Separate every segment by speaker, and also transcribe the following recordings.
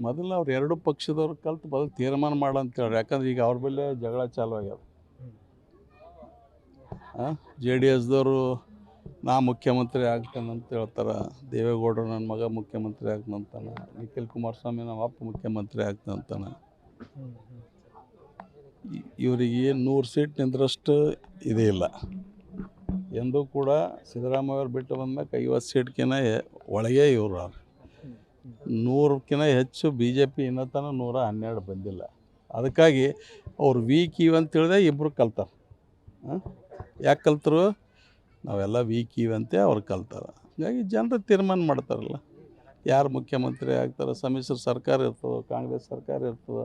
Speaker 1: ಮೊದಲು ಅವ್ರು ಎರಡು ಪಕ್ಷದವ್ರು ಕಲ್ತು ಮೊದಲು ತೀರ್ಮಾನ ಮಾಡು ಅಂತೇಳಿ ಯಾಕಂದ್ರೆ ಈಗ ಅವ್ರ ಮೇಲೆ ಜಗಳ ಚಾಲು ಆಗ್ಯಾವ ಜೆ ಡಿ ಎಸ್ದವರು ನಾ ಮುಖ್ಯಮಂತ್ರಿ ಆಗ್ತೇನೆ ಅಂತ ಹೇಳ್ತಾರೆ. ದೇವೇಗೌಡರು ನನ್ನ ಮಗ ಮುಖ್ಯಮಂತ್ರಿ ಆಗ್ತಂತಾನೆ ನಿಖಿಲ್ ಕುಮಾರಸ್ವಾಮಿ ನಮ್ಮ ಅಪ್ಪ ಮುಖ್ಯಮಂತ್ರಿ ಆಗ್ತಂತಾನೆ ಇವರಿಗೆ ಇವರಿಗೆ ನೂರು ಸೀಟ್ ನಿಂದ್ರಷ್ಟು ಇದೇ ಇಲ್ಲ. ಎಂದೂ ಕೂಡ ಸಿದ್ದರಾಮಯ್ಯವ್ರು ಬಿಟ್ಟು ಬಂದಾಗ ಐವತ್ತು ಸೀಟ್ಗಿನ ಒಳಗೆ ಇವರು ನೂರಕ್ಕಿಂತ ಹೆಚ್ಚು ಬಿ ಜೆ ಪಿ ತನಕ ನೂರ ಹನ್ನೆರಡು ಬಂದಿಲ್ಲ. ಅದಕ್ಕಾಗಿ ಅವ್ರು ವೀಕ್ ಇವ್ ಅಂತ ಹೇಳಿದೆ ಇಬ್ಬರು ಕಲ್ತಾರೆ. ಯಾಕೆ ಕಲ್ತರು? ನಾವೆಲ್ಲ ವೀಕ್ ಇವ್ ಅಂತ ಅವ್ರು ಕಲ್ತಾರೆ. ಹಾಗಾಗಿ ಜನರು ತೀರ್ಮಾನ ಮಾಡ್ತಾರಲ್ಲ. ಯಾರು ಮುಖ್ಯಮಂತ್ರಿ ಆಗ್ತಾರೆ, ಸಮ್ಮಿಶ್ರ ಸರ್ಕಾರ ಇರ್ತದೆ, ಕಾಂಗ್ರೆಸ್ ಸರ್ಕಾರ ಇರ್ತದೆ,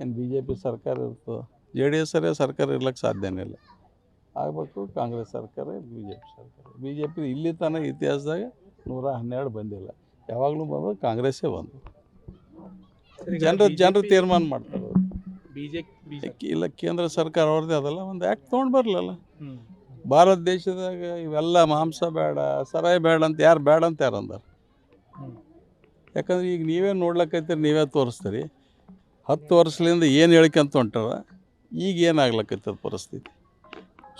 Speaker 1: ಏನು ಬಿ ಜೆ ಪಿ ಸರ್ಕಾರ ಇರ್ತದೆ, ಜೆ ಡಿ ಎಸ್ ಅರೇ ಸರ್ಕಾರ ಇರ್ಲಿಕ್ಕೆ ಸಾಧ್ಯನೇ ಇಲ್ಲ. ಆಗಬೇಕು ಕಾಂಗ್ರೆಸ್ ಸರ್ಕಾರ ಬಿ ಜೆ ಪಿ ಸರ್ಕಾರ. ಬಿ ಜೆ ಪಿ ಇಲ್ಲಿ ತನಕ ಇತಿಹಾಸದಾಗ ನೂರ ಹನ್ನೆರಡು ಬಂದಿಲ್ಲ. ಯಾವಾಗಲೂ ಬಂದು ಕಾಂಗ್ರೆಸ್ಸೇ ಬಂದು. ಜನರು ಜನರು ತೀರ್ಮಾನ ಮಾಡ್ತಾರೆ
Speaker 2: ಬಿಜೆಪಿ
Speaker 1: ಇಲ್ಲ ಕೇಂದ್ರ ಸರ್ಕಾರ ಅವ್ರದ್ದೇ ಅದಲ್ಲ ಒಂದು ಆ್ಯಕ್ಟ್ ತೊಗೊಂಡು ಬರಲಲ್ಲ. ಭಾರತ ದೇಶದಾಗ ಇವೆಲ್ಲ ಮಾಂಸ ಬೇಡ ಸರಾಯಿ ಬೇಡ ಅಂತ ಯಾರು ಬೇಡ ಅಂತ ಯಾರು ಅಂದಾರ? ಯಾಕಂದ್ರೆ ಈಗ ನೀವೇ ನೋಡ್ಲಕ್ಕೈತೀರಿ ನೀವೇ ತೋರಿಸ್ತೀರಿ. ಹತ್ತು ವರ್ಷದಿಂದ ಏನು ಹೇಳ್ಕೊಂತ ಹೊಂಟಾರ ಈಗ ಏನಾಗ್ಲಕ್ಕೈತದ ಪರಿಸ್ಥಿತಿ?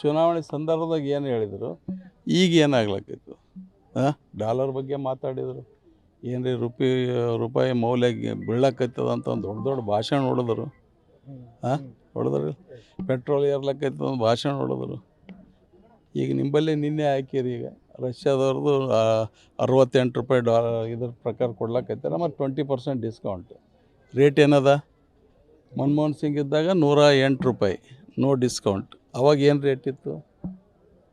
Speaker 1: ಚುನಾವಣೆ ಸಂದರ್ಭದಾಗ ಏನು ಹೇಳಿದರು ಈಗ ಏನಾಗ್ಲಕ್ಕೈತು ಹಾಂ? ಡಾಲರ್ ಬಗ್ಗೆ ಮಾತಾಡಿದರು. ಏನು ರೀ ರೂಪಾಯಿ ರೂಪಾಯಿ ಮೌಲ್ಯ ಬೀಳಕ್ಕೈತದ ಅಂತ ಒಂದು ದೊಡ್ಡ ದೊಡ್ಡ ಭಾಷಣ ಹೊಡೆದ್ರು. ಹಾಂ ಹೊಡೆದ್ರಿ? ಪೆಟ್ರೋಲ್ ಏರ್ಲಕ್ಕೈತೆ ಒಂದು ಭಾಷಣ ಹೊಡೆದ್ರು. ಈಗ ನಿಂಬಲ್ಲಿ ನಿನ್ನೆ ಹಾಕಿರಿ ಈಗ. ರಷ್ಯಾದವ್ರದ್ದು ಅರವತ್ತೆಂಟು ರೂಪಾಯಿ ಡಾ, ಇದ್ರ ಪ್ರಕಾರ ಕೊಡ್ಲಕ್ಕೈತಾರೆ ಮತ್ತು ಟ್ವೆಂಟಿ ಪರ್ಸೆಂಟ್ ಡಿಸ್ಕೌಂಟ್. ರೇಟ್ ಏನದ? ಮನಮೋಹನ್ ಸಿಂಗ್ ಇದ್ದಾಗ ನೂರ ಎಂಟು ರೂಪಾಯಿ. No discount. ಅವಾಗ ಏನು ರೇಟ್ ಇತ್ತು?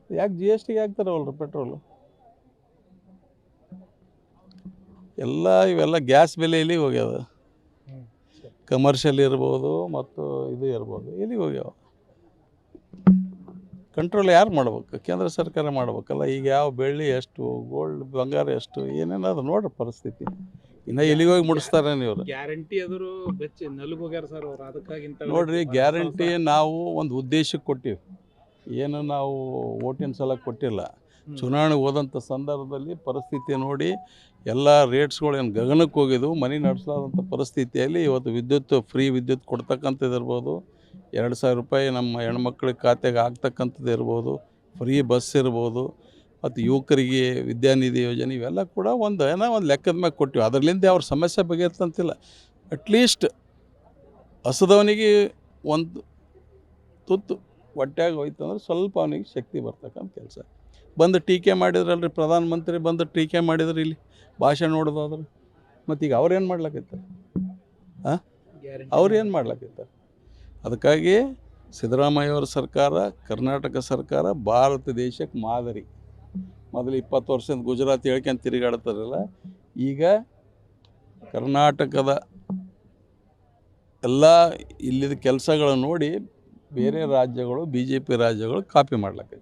Speaker 1: ಯಾಕೆ ಜಿ ಎಸ್ ಟಿಗೆ ಹಾಕ್ತಾರವಲ್ರಿ ಪೆಟ್ರೋಲು? ಎಲ್ಲ ಇವೆಲ್ಲ ಗ್ಯಾಸ್ ಬೆಲೆ ಇಲ್ಲಿಗೆ ಹೋಗ್ಯಾವ ಕಮರ್ಷಿಯಲ್ ಇರ್ಬೋದು ಮತ್ತು ಇದು ಇರ್ಬೋದು. ಇಲ್ಲಿ ಹೋಗ್ಯಾವ? ಕಂಟ್ರೋಲ್ ಯಾರು ಮಾಡ್ಬೇಕು? ಕೇಂದ್ರ ಸರ್ಕಾರ ಮಾಡ್ಬೇಕಲ್ಲ. ಈಗ ಯಾವ ಬೆಳ್ಳಿ ಎಷ್ಟು ಗೋಲ್ಡ್ ಬಂಗಾರ ಎಷ್ಟು ಏನೇನದು ನೋಡ್ರಿ ಪರಿಸ್ಥಿತಿ. ಇನ್ನು ಎಲ್ಲಿಗೆ ಹೋಗಿ ಮುಡಿಸ್ತಾರೆ ನೀವು
Speaker 2: ಗ್ಯಾರಂಟಿ ಅದರ ಬೆಚ್ಚಿ ನಲುಗೋಗ್ಯಾರ ಹೋಗ್ಯಾರ ಸರ್ ಅವ್ರು. ಅದಕ್ಕಾಗಿ ಇಂಥ
Speaker 1: ನೋಡ್ರಿ ಗ್ಯಾರಂಟಿ ನಾವು ಒಂದು ಉದ್ದೇಶಕ್ಕೆ ಕೊಟ್ಟಿವಿ. ಏನು ನಾವು ಓಟಿನ ಸಲ ಕೊಟ್ಟಿಲ್ಲ. ಚುನಾವಣೆ ಹೋದಂಥ ಸಂದರ್ಭದಲ್ಲಿ ಪರಿಸ್ಥಿತಿ ನೋಡಿ ಎಲ್ಲ ರೇಟ್ಸ್ಗಳು ಏನು ಗಗನಕ್ಕೆ ಹೋಗಿದ್ವು ಮನೆ ನಡೆಸಲಾದಂಥ ಪರಿಸ್ಥಿತಿಯಲ್ಲಿ ಇವತ್ತು ವಿದ್ಯುತ್ ಫ್ರೀ ವಿದ್ಯುತ್ ಕೊಡ್ತಕ್ಕಂಥದ್ದು ಇರ್ಬೋದು ಎರಡು ಸಾವಿರ ರೂಪಾಯಿ ನಮ್ಮ ಹೆಣ್ಮಕ್ಳ ಖಾತೆಗೆ ಆಗ್ತಕ್ಕಂಥದ್ದು ಇರ್ಬೋದು ಫ್ರೀ ಬಸ್ ಇರ್ಬೋದು ಮತ್ತು ಯುವಕರಿಗೆ ವಿದ್ಯಾನಿಧಿ ಯೋಜನೆ ಇವೆಲ್ಲ ಕೂಡ ಒಂದು ಏನೋ ಒಂದು ಲೆಕ್ಕದ ಮ್ಯಾಗೆ ಕೊಟ್ಟಿವಿ. ಅದರಲ್ಲಿಂದ ಅವ್ರ ಸಮಸ್ಯೆ ಬಗೆಹರ್ತಂತಿಲ್ಲ ಅಟ್ಲೀಸ್ಟ್ ಹಸದವನಿಗೆ ಒಂದು ತುತ್ತು ಹೊಟ್ಯಾಗ ಹೋಯ್ತಂದ್ರೆ ಸ್ವಲ್ಪ ಅವನಿಗೆ ಶಕ್ತಿ ಬರ್ತಕ್ಕಂಥ ಕೆಲಸ. ಬಂದು ಟೀಕೆ ಮಾಡಿದ್ರಲ್ರಿ ಪ್ರಧಾನಮಂತ್ರಿ ಬಂದು ಟೀಕೆ ಮಾಡಿದ್ರು ಇಲ್ಲಿ ಭಾಷೆ ನೋಡೋದಾದ್ರೆ. ಮತ್ತು ಈಗ ಅವ್ರೇನು ಮಾಡ್ಲಕೈತಾರೆ ಹಾಂ ಏನು ಮಾಡ್ಲಕೈತಾರೆ ಅದಕ್ಕಾಗಿ ಸಿದ್ದರಾಮಯ್ಯವರ ಸರ್ಕಾರ ಕರ್ನಾಟಕ ಸರ್ಕಾರ ಭಾರತ ದೇಶಕ್ಕೆ ಮಾದರಿ. ಮೊದಲು ಇಪ್ಪತ್ತು ವರ್ಷದ ಗುಜರಾತ್ ಹೇಳ್ಕೊಂಡು ತಿರುಗಾಡ್ತಾರಲ್ಲ ಈಗ ಕರ್ನಾಟಕದ ಎಲ್ಲ ಇಲ್ಲಿದ ಕೆಲಸಗಳನ್ನು ನೋಡಿ ಬೇರೆ ರಾಜ್ಯಗಳು ಬಿ ಜೆ ಪಿ ರಾಜ್ಯಗಳು ಕಾಪಿ ಮಾಡ್ಲಕೈತೆ